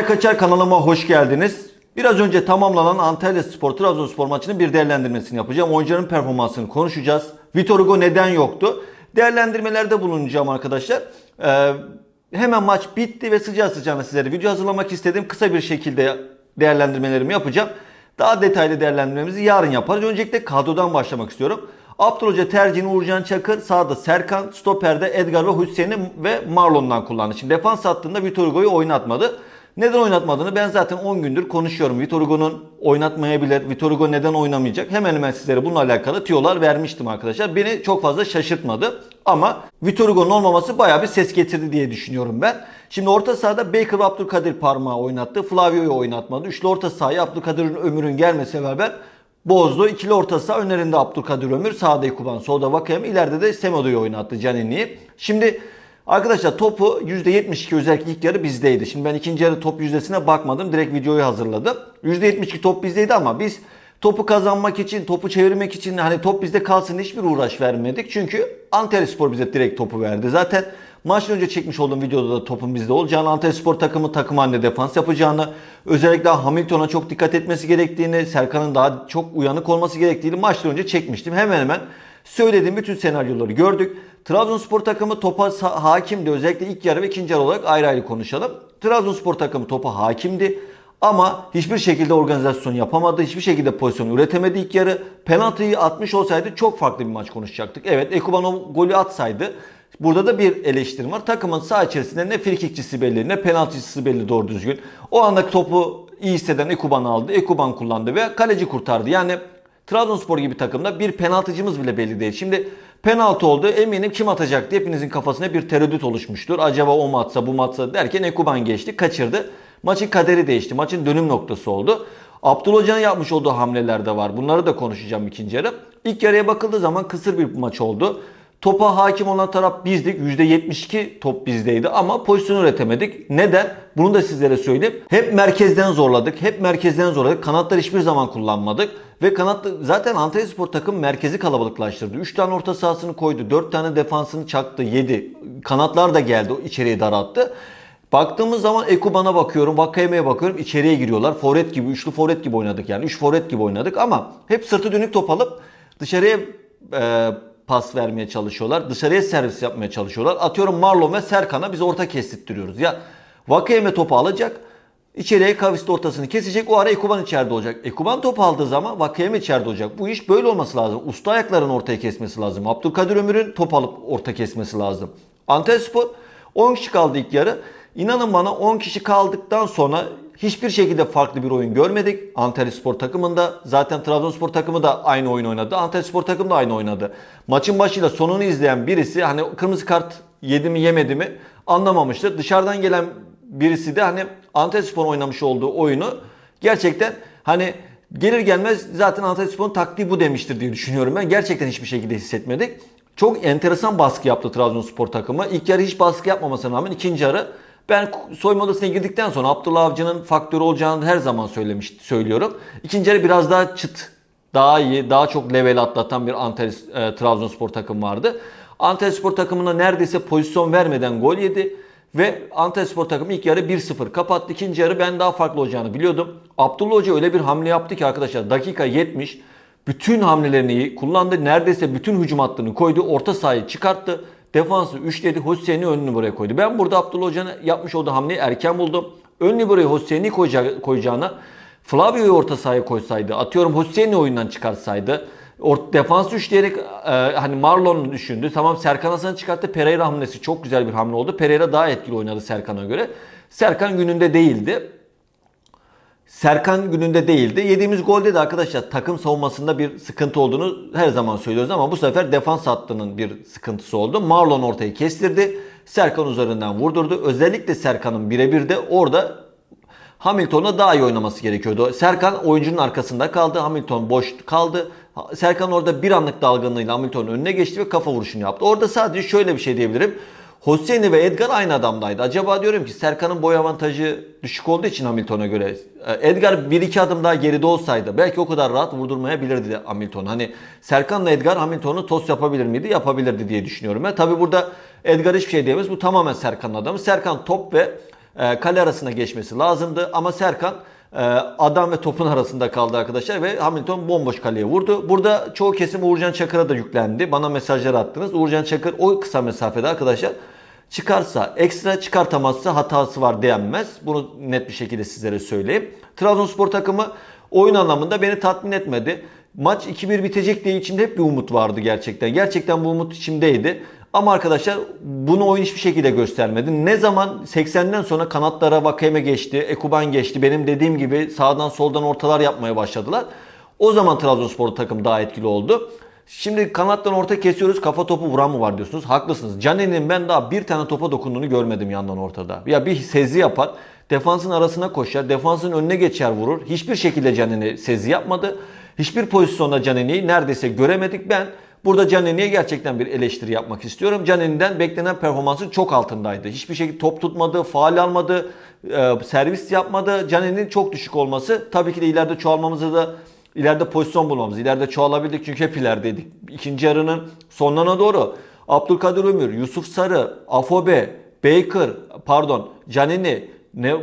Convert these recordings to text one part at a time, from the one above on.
Eray Kaçar kanalıma hoş geldiniz. Biraz önce tamamlanan Antalya Spor Trabzonspor maçının bir değerlendirmesini yapacağım. Oyuncuların performansını konuşacağız. Vitor Hugo neden yoktu? Değerlendirmelerde bulunacağım arkadaşlar. Ee, hemen maç bitti ve sıcağı sıcağına sizlere video hazırlamak istedim. Kısa bir şekilde değerlendirmelerimi yapacağım. Daha detaylı değerlendirmemizi yarın yaparız. Öncelikle kadrodan başlamak istiyorum. Abdül Hoca tercihini Uğurcan Çakır, sağda Serkan, stoperde Edgar ve Hüseyin'i ve Marlon'dan kullandı. Şimdi defans hattında Vitor Hugo'yu oynatmadı. Neden oynatmadığını ben zaten 10 gündür konuşuyorum. Vitor Hugo'nun oynatmayabilir, Vitor Hugo neden oynamayacak hemen hemen sizlere bununla alakalı tiyolar vermiştim arkadaşlar. Beni çok fazla şaşırtmadı. Ama Vitor Hugo'nun olmaması bayağı bir ses getirdi diye düşünüyorum ben. Şimdi orta sahada Baker Abdülkadir parmağı oynattı. Flavio'yu oynatmadı. Üçlü orta sahayı Abdülkadir Ömür'ün gelmesiyle beraber bozdu. İkili orta saha önlerinde Abdülkadir Ömür, sağda Ekuban, solda Vakayem, ileride de Semedo'yu oynattı Canini'yi. Şimdi Arkadaşlar topu %72 özellikle ilk yarı bizdeydi. Şimdi ben ikinci yarı top yüzdesine bakmadım. Direkt videoyu hazırladım. %72 top bizdeydi ama biz topu kazanmak için, topu çevirmek için hani top bizde kalsın hiçbir uğraş vermedik. Çünkü Antalyaspor bize direkt topu verdi. Zaten maçtan önce çekmiş olduğum videoda da topun bizde olacağını, Antalyaspor takımı takım halinde defans yapacağını, özellikle Hamilton'a çok dikkat etmesi gerektiğini, Serkan'ın daha çok uyanık olması gerektiğini maçtan önce çekmiştim. Hemen hemen söylediğim bütün senaryoları gördük. Trabzonspor takımı topa hakimdi. Özellikle ilk yarı ve ikinci yarı olarak ayrı ayrı konuşalım. Trabzonspor takımı topa hakimdi. Ama hiçbir şekilde organizasyon yapamadı. Hiçbir şekilde pozisyon üretemedi ilk yarı. Penaltıyı atmış olsaydı çok farklı bir maç konuşacaktık. Evet Ekuban o golü atsaydı Burada da bir eleştirim var. Takımın sağ içerisinde ne frikikçisi belli ne penaltıcısı belli doğru düzgün. O anda topu iyi hisseden Ekuban aldı. Ekuban kullandı ve kaleci kurtardı. Yani Trabzonspor gibi takımda bir penaltıcımız bile belli değil. Şimdi penaltı oldu. Eminim kim atacak diye hepinizin kafasına bir tereddüt oluşmuştur. Acaba o mu bu mu derken Ekuban geçti. Kaçırdı. Maçın kaderi değişti. Maçın dönüm noktası oldu. Abdullah Hoca'nın yapmış olduğu hamleler de var. Bunları da konuşacağım ikinci yarı. İlk yarıya bakıldığı zaman kısır bir maç oldu. Topa hakim olan taraf bizdik. %72 top bizdeydi ama pozisyon üretemedik. Neden? Bunu da sizlere söyleyeyim. Hep merkezden zorladık. Hep merkezden zorladık. Kanatları hiçbir zaman kullanmadık. Ve kanat zaten Antalya Spor takım merkezi kalabalıklaştırdı. 3 tane orta sahasını koydu. 4 tane defansını çaktı. 7. Kanatlar da geldi. içeriye daralttı. Baktığımız zaman Ekuban'a bakıyorum, Vakayeme'ye bakıyorum içeriye giriyorlar. Forvet gibi, üçlü forvet gibi oynadık yani. Üç forvet gibi oynadık ama hep sırtı dönük top alıp dışarıya e, pas vermeye çalışıyorlar. Dışarıya servis yapmaya çalışıyorlar. Atıyorum Marlon ve Serkan'a biz orta kestirtiyoruz. Ya Vakayeme topu alacak. İçeriye kavisli ortasını kesecek. O ara Ekuban içeride olacak. Ekuban top aldığı zaman Vakayeme içeride olacak. Bu iş böyle olması lazım. Usta ayakların ortaya kesmesi lazım. Abdülkadir Ömür'ün top alıp orta kesmesi lazım. Antalyaspor 10 kişi kaldı ilk yarı. İnanın bana 10 kişi kaldıktan sonra hiçbir şekilde farklı bir oyun görmedik. Antalyaspor takımında zaten Trabzonspor takımı da aynı oyun oynadı. Antalyaspor takımı da aynı oynadı. Maçın başıyla sonunu izleyen birisi hani kırmızı kart yedi mi yemedi mi anlamamıştır. Dışarıdan gelen birisi de hani Antalyaspor oynamış olduğu oyunu gerçekten hani gelir gelmez zaten Antalyaspor'un taktiği bu demiştir diye düşünüyorum ben. Gerçekten hiçbir şekilde hissetmedik. Çok enteresan baskı yaptı Trabzonspor takımı. İlk yarı hiç baskı yapmamasına rağmen ikinci yarı ben soyunma odasına girdikten sonra Abdullah Avcı'nın faktörü olacağını her zaman söylemiş söylüyorum. İkinci yarı biraz daha çıt, daha iyi, daha çok level atlatan bir Antalya e, Trabzonspor takım vardı. Antalyaspor takımına neredeyse pozisyon vermeden gol yedi. Ve Antalyaspor takımı ilk yarı 1-0 kapattı. İkinci yarı ben daha farklı olacağını biliyordum. Abdullah Hoca öyle bir hamle yaptı ki arkadaşlar dakika 70 bütün hamlelerini kullandı. Neredeyse bütün hücum hattını koydu. Orta sahayı çıkarttı. Defansı üçledi. Hüseyin'i ön numaraya koydu. Ben burada Abdullah Hoca'nın yapmış olduğu hamleyi erken buldum. Ön numaraya Hüseyin'i koyacağı, koyacağına Flavio'yu orta sahaya koysaydı, atıyorum Hüseyin'i oyundan çıkarsaydı, Ort defans üçleyerek e, hani Marlon'u düşündü. Tamam Serkan Hasan'ı çıkarttı. Pereira hamlesi çok güzel bir hamle oldu. Pereira daha etkili oynadı Serkan'a göre. Serkan gününde değildi. Serkan gününde değildi. Yediğimiz golde de arkadaşlar takım savunmasında bir sıkıntı olduğunu her zaman söylüyoruz ama bu sefer defans hattının bir sıkıntısı oldu. Marlon ortayı kestirdi. Serkan üzerinden vurdurdu. Özellikle Serkan'ın birebir de orada Hamilton'a daha iyi oynaması gerekiyordu. Serkan oyuncunun arkasında kaldı. Hamilton boş kaldı. Serkan orada bir anlık dalgınlığıyla Hamilton'un önüne geçti ve kafa vuruşunu yaptı. Orada sadece şöyle bir şey diyebilirim. Hosseini ve Edgar aynı adamdaydı. Acaba diyorum ki Serkan'ın boy avantajı düşük olduğu için Hamilton'a göre e, Edgar 1-2 adım daha geride olsaydı belki o kadar rahat vurdurmayabilirdi Hamilton. Hani Serkan'la Edgar Hamilton'u toz yapabilir miydi? Yapabilirdi diye düşünüyorum ben. Tabi burada Edgar hiçbir şey diyemez. Bu tamamen Serkan'ın adamı. Serkan top ve e, kale arasına geçmesi lazımdı. Ama Serkan e, adam ve topun arasında kaldı arkadaşlar ve Hamilton bomboş kaleye vurdu. Burada çoğu kesim Uğurcan Çakır'a da yüklendi. Bana mesajlar attınız. Uğurcan Çakır o kısa mesafede arkadaşlar çıkarsa ekstra çıkartamazsa hatası var denmez. Bunu net bir şekilde sizlere söyleyeyim. Trabzonspor takımı oyun anlamında beni tatmin etmedi. Maç 2-1 bitecek diye içimde hep bir umut vardı gerçekten. Gerçekten bu umut içimdeydi. Ama arkadaşlar bunu oyun hiçbir şekilde göstermedi. Ne zaman 80'den sonra kanatlara Vakeme geçti, Ekuban geçti. Benim dediğim gibi sağdan soldan ortalar yapmaya başladılar. O zaman Trabzonspor takım daha etkili oldu. Şimdi kanattan orta kesiyoruz kafa topu vuran mı var diyorsunuz. Haklısınız. Caner'in ben daha bir tane topa dokunduğunu görmedim yandan ortada. Ya bir sezi yapar. Defansın arasına koşar. Defansın önüne geçer vurur. Hiçbir şekilde Caner'i sezi yapmadı. Hiçbir pozisyonda Caner'i neredeyse göremedik. Ben burada Caner'e gerçekten bir eleştiri yapmak istiyorum. Caner'den beklenen performansın çok altındaydı. Hiçbir şekilde top tutmadı, faal almadı, e, servis yapmadı. Caner'in çok düşük olması tabii ki de ileride çoğalmamızı da İleride pozisyon bulmamız. İleride çoğalabildik çünkü hep ilerideydik. İkinci yarının sonlarına doğru Abdülkadir Ömür, Yusuf Sarı, Afobe, Baker, pardon Canini,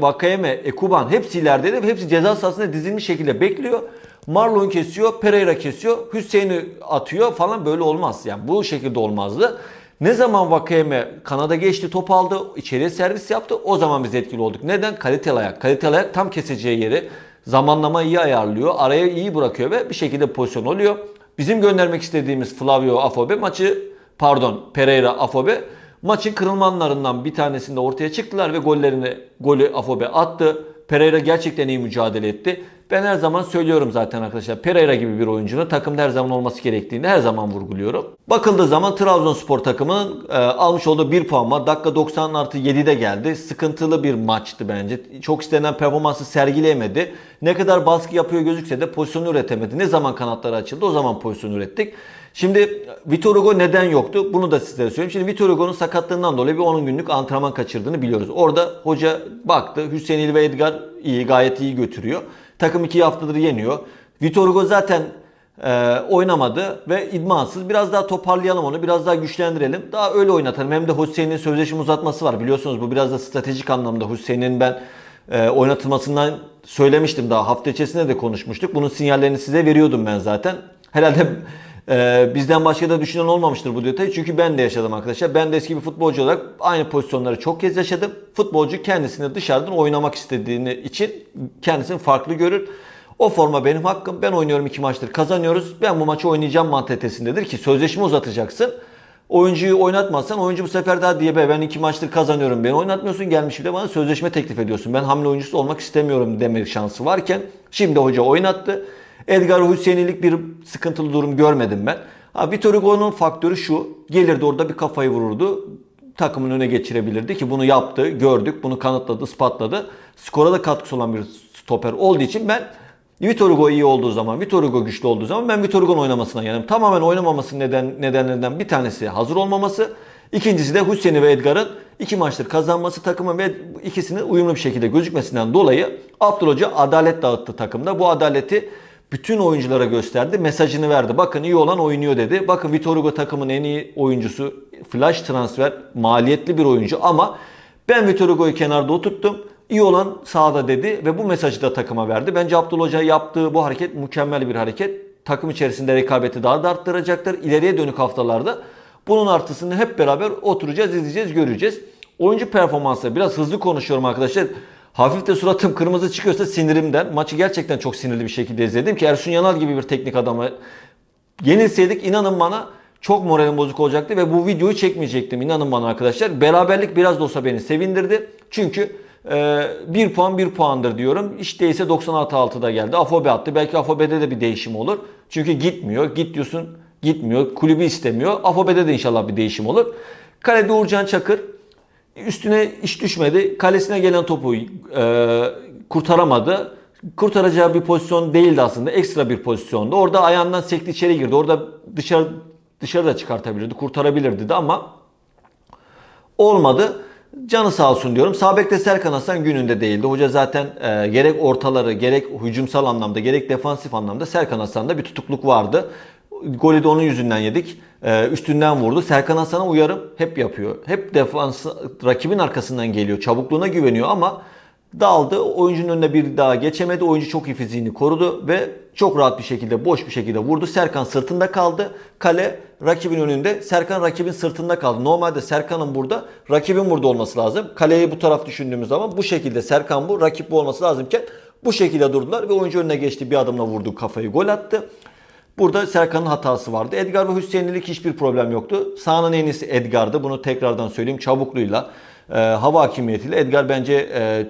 Vakayeme, Ekuban hepsi ilerideydi ve hepsi ceza sahasında dizilmiş şekilde bekliyor. Marlon kesiyor, Pereira kesiyor, Hüseyin'i atıyor falan böyle olmaz. Yani bu şekilde olmazdı. Ne zaman Vakayeme kanada geçti, top aldı, içeriye servis yaptı o zaman biz etkili olduk. Neden? Kaliteli ayak. Kaliteli ayak tam keseceği yeri zamanlama iyi ayarlıyor. Araya iyi bırakıyor ve bir şekilde pozisyon oluyor. Bizim göndermek istediğimiz Flavio Afobe maçı pardon Pereira Afobe maçın kırılmanlarından bir tanesinde ortaya çıktılar ve gollerini golü Afobe attı. Pereira gerçekten iyi mücadele etti. Ben her zaman söylüyorum zaten arkadaşlar. Pereira gibi bir oyuncunun takımda her zaman olması gerektiğini her zaman vurguluyorum. Bakıldığı zaman Trabzonspor takımının e, almış olduğu 1 puan var. Dakika 90 artı 7'de geldi. Sıkıntılı bir maçtı bence. Çok istenen performansı sergileyemedi. Ne kadar baskı yapıyor gözükse de pozisyonu üretemedi. Ne zaman kanatları açıldı o zaman pozisyon ürettik. Şimdi Vitor Hugo neden yoktu? Bunu da sizlere söyleyeyim. Şimdi Vitor Hugo'nun sakatlığından dolayı bir 10 günlük antrenman kaçırdığını biliyoruz. Orada hoca baktı. Hüseyin İl ve Edgar iyi, gayet iyi götürüyor. Takım 2 haftadır yeniyor. Vitor Hugo zaten e, oynamadı ve idmansız. Biraz daha toparlayalım onu, biraz daha güçlendirelim. Daha öyle oynatalım. Hem de Hüseyin'in sözleşme uzatması var. Biliyorsunuz bu biraz da stratejik anlamda Hüseyin'in ben e, oynatılmasından söylemiştim daha. Hafta içerisinde de konuşmuştuk. Bunun sinyallerini size veriyordum ben zaten. Herhalde ee, bizden başka da düşünen olmamıştır bu detayı. Çünkü ben de yaşadım arkadaşlar. Ben de eski bir futbolcu olarak aynı pozisyonları çok kez yaşadım. Futbolcu kendisini dışarıdan oynamak istediğini için kendisini farklı görür. O forma benim hakkım. Ben oynuyorum iki maçtır kazanıyoruz. Ben bu maçı oynayacağım mantalitesinde ki sözleşme uzatacaksın. Oyuncuyu oynatmazsan oyuncu bu sefer daha diye be ben iki maçtır kazanıyorum. Beni oynatmıyorsun gelmiş bir de bana sözleşme teklif ediyorsun. Ben hamle oyuncusu olmak istemiyorum deme şansı varken şimdi hoca oynattı. Edgar Hüseyin'ilik bir sıkıntılı durum görmedim ben. Ha, Vitor Hugo'nun faktörü şu. Gelirdi orada bir kafayı vururdu. Takımın öne geçirebilirdi ki bunu yaptı. Gördük. Bunu kanıtladı, ispatladı. Skora da katkısı olan bir stoper olduğu için ben Vitor Hugo iyi olduğu zaman, Vitor Hugo güçlü olduğu zaman ben Vitor Hugo'nun oynamasına yanım. Tamamen oynamamasının neden, nedenlerinden bir tanesi hazır olmaması. İkincisi de Hüseyin'i ve Edgar'ın iki maçtır kazanması takımın ve ikisinin uyumlu bir şekilde gözükmesinden dolayı Abdül Hoca adalet dağıttı takımda. Bu adaleti bütün oyunculara gösterdi. Mesajını verdi. Bakın iyi olan oynuyor dedi. Bakın Vitor Hugo takımın en iyi oyuncusu. Flash transfer maliyetli bir oyuncu ama ben Vitor Hugo'yu kenarda oturttum. İyi olan sahada dedi ve bu mesajı da takıma verdi. Bence Abdullah Hoca yaptığı bu hareket mükemmel bir hareket. Takım içerisinde rekabeti daha da arttıracaktır. İleriye dönük haftalarda bunun artısını hep beraber oturacağız, izleyeceğiz, göreceğiz. Oyuncu performansı biraz hızlı konuşuyorum arkadaşlar. Hafif de suratım kırmızı çıkıyorsa sinirimden. Maçı gerçekten çok sinirli bir şekilde izledim ki Ersun Yanal gibi bir teknik adamı yenilseydik inanın bana çok moralim bozuk olacaktı ve bu videoyu çekmeyecektim inanın bana arkadaşlar. Beraberlik biraz da olsa beni sevindirdi. Çünkü e, 1 puan 1 puandır diyorum. İşte değilse 96-6'da geldi. Afobe attı. Belki Afobe'de de bir değişim olur. Çünkü gitmiyor. Git diyorsun gitmiyor. Kulübü istemiyor. Afobe'de de inşallah bir değişim olur. Kalede Uğurcan Çakır Üstüne iş düşmedi. Kalesine gelen topu e, kurtaramadı. Kurtaracağı bir pozisyon değildi aslında. Ekstra bir pozisyondu. Orada ayağından sekti içeri girdi. Orada dışarı dışarı da çıkartabilirdi. Kurtarabilirdi de ama olmadı. Canı sağ olsun diyorum. Sağ Serkan Hasan gününde değildi. Hoca zaten e, gerek ortaları gerek hücumsal anlamda gerek defansif anlamda Serkan Hasan'da bir tutukluk vardı. Golü de onun yüzünden yedik. Ee, üstünden vurdu. Serkan Hasan'a uyarım hep yapıyor. Hep defans rakibin arkasından geliyor. Çabukluğuna güveniyor ama daldı. Oyuncunun önüne bir daha geçemedi. Oyuncu çok iyi fiziğini korudu ve çok rahat bir şekilde boş bir şekilde vurdu. Serkan sırtında kaldı. Kale rakibin önünde. Serkan rakibin sırtında kaldı. Normalde Serkan'ın burada, rakibin burada olması lazım. Kaleyi bu taraf düşündüğümüz zaman bu şekilde Serkan bu, rakip bu olması lazımken bu şekilde durdular ve oyuncu önüne geçti. Bir adımla vurdu kafayı gol attı. Burada Serkan'ın hatası vardı. Edgar ve Hüseyinlilik hiçbir problem yoktu. Sahanın en iyisi Edgar'dı. Bunu tekrardan söyleyeyim. Çabukluğuyla, e, hava hakimiyetiyle Edgar bence e,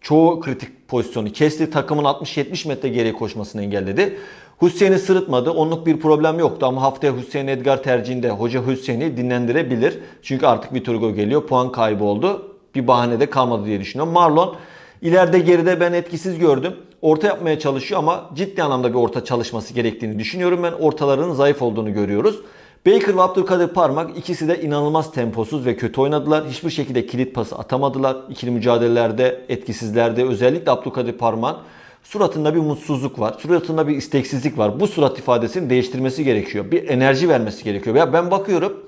çoğu kritik pozisyonu kesti. Takımın 60-70 metre geriye koşmasını engelledi. Hüseyin'i sırıtmadı. Onluk bir problem yoktu ama haftaya Hüseyin Edgar tercihinde hoca Hüseyin'i dinlendirebilir. Çünkü artık Vitor geliyor. Puan kaybı oldu. Bir bahane de kalmadı diye düşünüyorum. Marlon ileride geride ben etkisiz gördüm. Orta yapmaya çalışıyor ama ciddi anlamda bir orta çalışması gerektiğini düşünüyorum. Ben ortalarının zayıf olduğunu görüyoruz. Baker ve Abdülkadir Parmak ikisi de inanılmaz temposuz ve kötü oynadılar. Hiçbir şekilde kilit pası atamadılar. İkili mücadelelerde etkisizlerdi. Özellikle Abdülkadir Parmak suratında bir mutsuzluk var. Suratında bir isteksizlik var. Bu surat ifadesini değiştirmesi gerekiyor. Bir enerji vermesi gerekiyor. Ya ben bakıyorum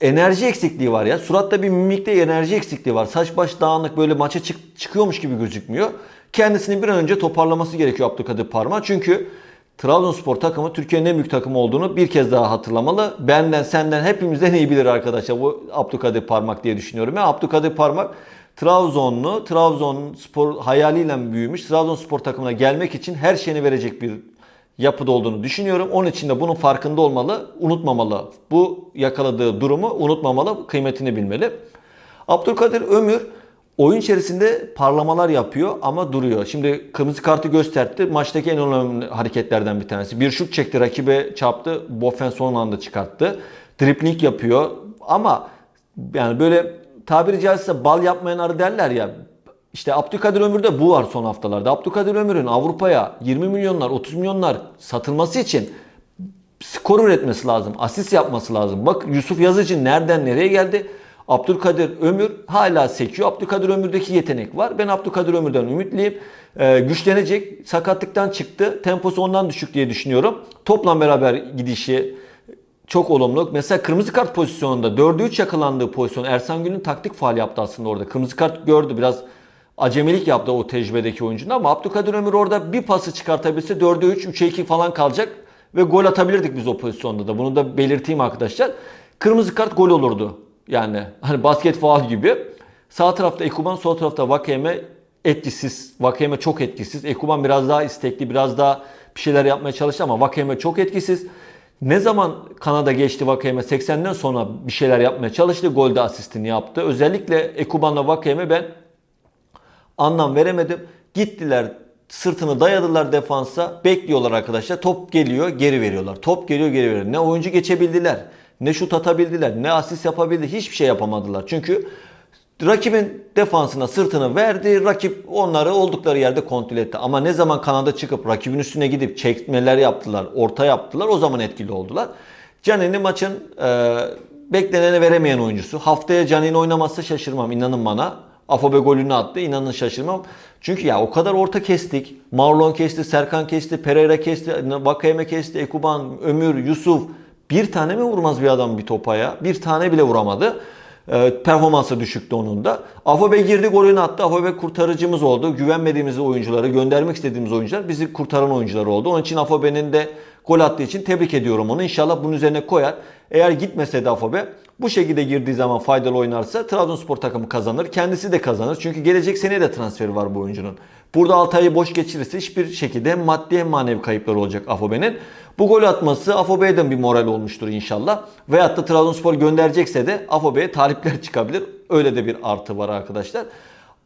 enerji eksikliği var ya. Suratta bir mimikte enerji eksikliği var. Saç baş dağınık böyle maça çık çıkıyormuş gibi gözükmüyor. Kendisini bir an önce toparlaması gerekiyor Abdülkadir Parmak. Çünkü Trabzonspor takımı Türkiye'nin en büyük takımı olduğunu bir kez daha hatırlamalı. Benden, senden, hepimizden iyi bilir arkadaşlar bu Abdülkadir Parmak diye düşünüyorum. Ya Abdülkadir Parmak Trabzonlu, Trabzonspor hayaliyle büyümüş. Trabzonspor takımına gelmek için her şeyini verecek bir yapıda olduğunu düşünüyorum. Onun için de bunun farkında olmalı, unutmamalı. Bu yakaladığı durumu unutmamalı, kıymetini bilmeli. Abdülkadir Ömür oyun içerisinde parlamalar yapıyor ama duruyor. Şimdi kırmızı kartı gösterdi. Maçtaki en önemli hareketlerden bir tanesi. Bir şut çekti, rakibe çarptı. Bofen son anda çıkarttı. Dripling yapıyor ama yani böyle tabiri caizse bal yapmayan arı derler ya. İşte Abdülkadir Ömür'de bu var son haftalarda. Abdülkadir Ömür'ün Avrupa'ya 20 milyonlar, 30 milyonlar satılması için skor üretmesi lazım. Asist yapması lazım. Bak Yusuf Yazıcı nereden nereye geldi? Abdülkadir Ömür hala sekiyor. Abdülkadir Ömür'deki yetenek var. Ben Abdülkadir Ömür'den ümitliyim. Ee, güçlenecek. Sakatlıktan çıktı. Temposu ondan düşük diye düşünüyorum. Topla beraber gidişi çok olumlu. Mesela kırmızı kart pozisyonunda 4'e 3 yakalandığı pozisyon Ersan Gül'ün taktik faal yaptı aslında orada. Kırmızı kart gördü biraz acemilik yaptı o tecrübedeki oyuncunun ama Abdülkadir Ömür orada bir pası çıkartabilse 4'e 3, 3'e 2 falan kalacak ve gol atabilirdik biz o pozisyonda da. Bunu da belirteyim arkadaşlar. Kırmızı kart gol olurdu. Yani hani basket faal gibi. Sağ tarafta Ekuban, sol tarafta Vakeme etkisiz. Vakeme çok etkisiz. Ekuban biraz daha istekli, biraz daha bir şeyler yapmaya çalıştı ama Vakeme çok etkisiz. Ne zaman Kanada geçti Vakeme 80'den sonra bir şeyler yapmaya çalıştı. Golde asistini yaptı. Özellikle Ekuban'la Vakeme ben anlam veremedim. Gittiler sırtını dayadılar defansa. Bekliyorlar arkadaşlar. Top geliyor geri veriyorlar. Top geliyor geri veriyorlar. Ne oyuncu geçebildiler. Ne şut atabildiler. Ne asist yapabildi. Hiçbir şey yapamadılar. Çünkü rakibin defansına sırtını verdi. Rakip onları oldukları yerde kontrol etti. Ama ne zaman kanada çıkıp rakibin üstüne gidip çekmeler yaptılar. Orta yaptılar. O zaman etkili oldular. Canini maçın e, bekleneni veremeyen oyuncusu. Haftaya Canini oynamazsa şaşırmam. inanın bana. Afobe golünü attı. İnanın şaşırmam. Çünkü ya o kadar orta kestik. Marlon kesti, Serkan kesti, Pereira kesti, Vakayeme kesti, Ekuban, Ömür, Yusuf. Bir tane mi vurmaz bir adam bir topa ya? Bir tane bile vuramadı. E, performansı düşüktü onun da. Afobe girdi golünü attı. Afobe kurtarıcımız oldu. Güvenmediğimiz oyuncuları, göndermek istediğimiz oyuncular bizi kurtaran oyuncular oldu. Onun için Afobe'nin de gol attığı için tebrik ediyorum onu. İnşallah bunun üzerine koyar. Eğer gitmese de Afobe bu şekilde girdiği zaman faydalı oynarsa Trabzonspor takımı kazanır. Kendisi de kazanır. Çünkü gelecek seneye de transferi var bu oyuncunun. Burada 6 ayı boş geçirirse hiçbir şekilde hem maddi hem manevi kayıpları olacak Afobe'nin. Bu gol atması Afobe'ye bir moral olmuştur inşallah. Veyahut da Trabzonspor gönderecekse de Afobe'ye talipler çıkabilir. Öyle de bir artı var arkadaşlar.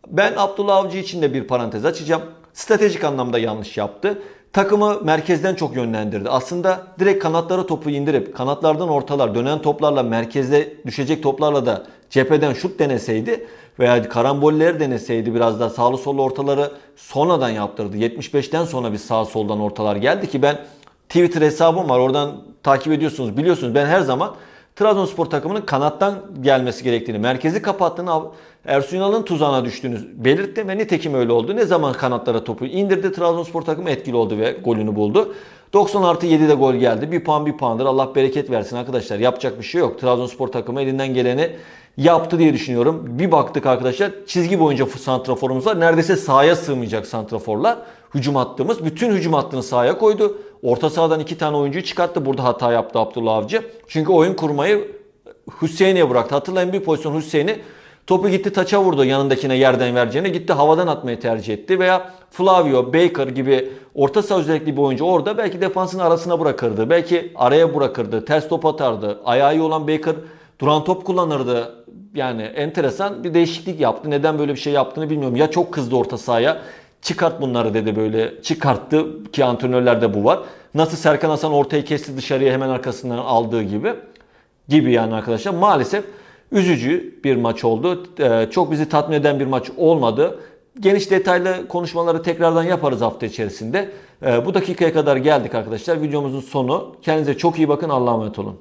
Ben Abdullah Avcı için de bir parantez açacağım. Stratejik anlamda yanlış yaptı. Takımı merkezden çok yönlendirdi. Aslında direkt kanatlara topu indirip kanatlardan ortalar dönen toplarla merkezde düşecek toplarla da cepheden şut deneseydi veya karamboller deneseydi biraz da sağlı sollu ortaları sonradan yaptırdı. 75'ten sonra bir sağ soldan ortalar geldi ki ben Twitter hesabım var. Oradan takip ediyorsunuz. Biliyorsunuz ben her zaman Trabzonspor takımının kanattan gelmesi gerektiğini, merkezi kapattığını, Ersun Yanal'ın tuzağına düştüğünü belirtti ve nitekim öyle oldu. Ne zaman kanatlara topu indirdi Trabzonspor takımı etkili oldu ve golünü buldu. 90 artı 7'de gol geldi. Bir puan bir puandır. Allah bereket versin arkadaşlar. Yapacak bir şey yok. Trabzonspor takımı elinden geleni yaptı diye düşünüyorum. Bir baktık arkadaşlar çizgi boyunca santraforumuz var. Neredeyse sahaya sığmayacak santraforlar. Hücum hattımız. Bütün hücum hattını sahaya koydu. Orta sahadan iki tane oyuncuyu çıkarttı. Burada hata yaptı Abdullah Avcı. Çünkü oyun kurmayı Hüseyin'e bıraktı. Hatırlayın bir pozisyon Hüseyin'i topu gitti taça vurdu yanındakine yerden vereceğine. Gitti havadan atmayı tercih etti. Veya Flavio, Baker gibi orta saha özellikli bir oyuncu orada belki defansın arasına bırakırdı. Belki araya bırakırdı. Ters top atardı. Ayağı iyi olan Baker duran top kullanırdı. Yani enteresan bir değişiklik yaptı. Neden böyle bir şey yaptığını bilmiyorum. Ya çok kızdı orta sahaya. Çıkart bunları dedi böyle. Çıkarttı ki antrenörlerde bu var. Nasıl Serkan Hasan ortayı kesti dışarıya hemen arkasından aldığı gibi gibi yani arkadaşlar. Maalesef üzücü bir maç oldu. Ee, çok bizi tatmin eden bir maç olmadı. Geniş detaylı konuşmaları tekrardan yaparız hafta içerisinde. Ee, bu dakikaya kadar geldik arkadaşlar. Videomuzun sonu. Kendinize çok iyi bakın. Allah'a emanet olun.